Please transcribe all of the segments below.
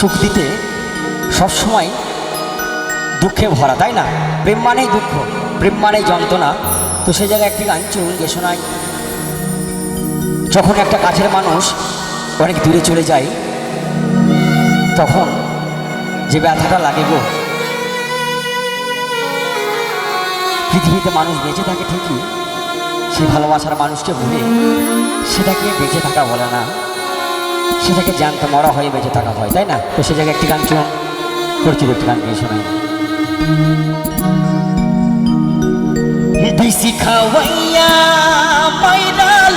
সুখ দিতে সবসময় দুঃখে ভরা, তাই না? প্রেম মানেই দুঃখ, প্রেম মানেই যন্ত্রণা। তো সে জায়গায় একটি গান চলুন গে শোনাই যখন একটা কাছের মানুষ অনেক দূরে চলে যায়, তখন যে ব্যথাটা লাগে গো, পৃথিবীতে মানুষ বেঁচে থাকে ঠিকই, সেই ভালোবাসার মানুষকে ভুলে সেটাকে বেঁচে থাকা বলে না। সেটাকে জ্যান্ত মরা হয়ে বেঁচে থাকা হয়, তাই না? তো সে জায়গায় একটি গান চুন পরিচিত একটি গান গিয়ে শোনাই।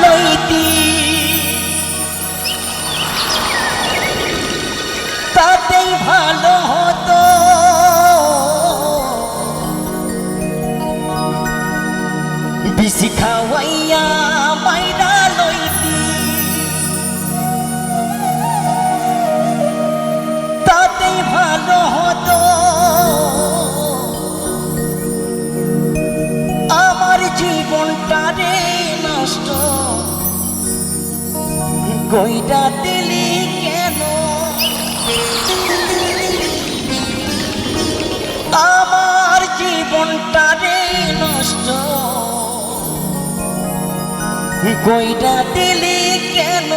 লইতি। তাতেই ভালো হতো। বিসি খাওয়াইয়া ভালো আমার জীবনটা রে নষ্ট। কইটা দিলি কেন? আমার জীবনটা রে নষ্ট। কইটা দিলি কেন?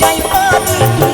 যাই পারি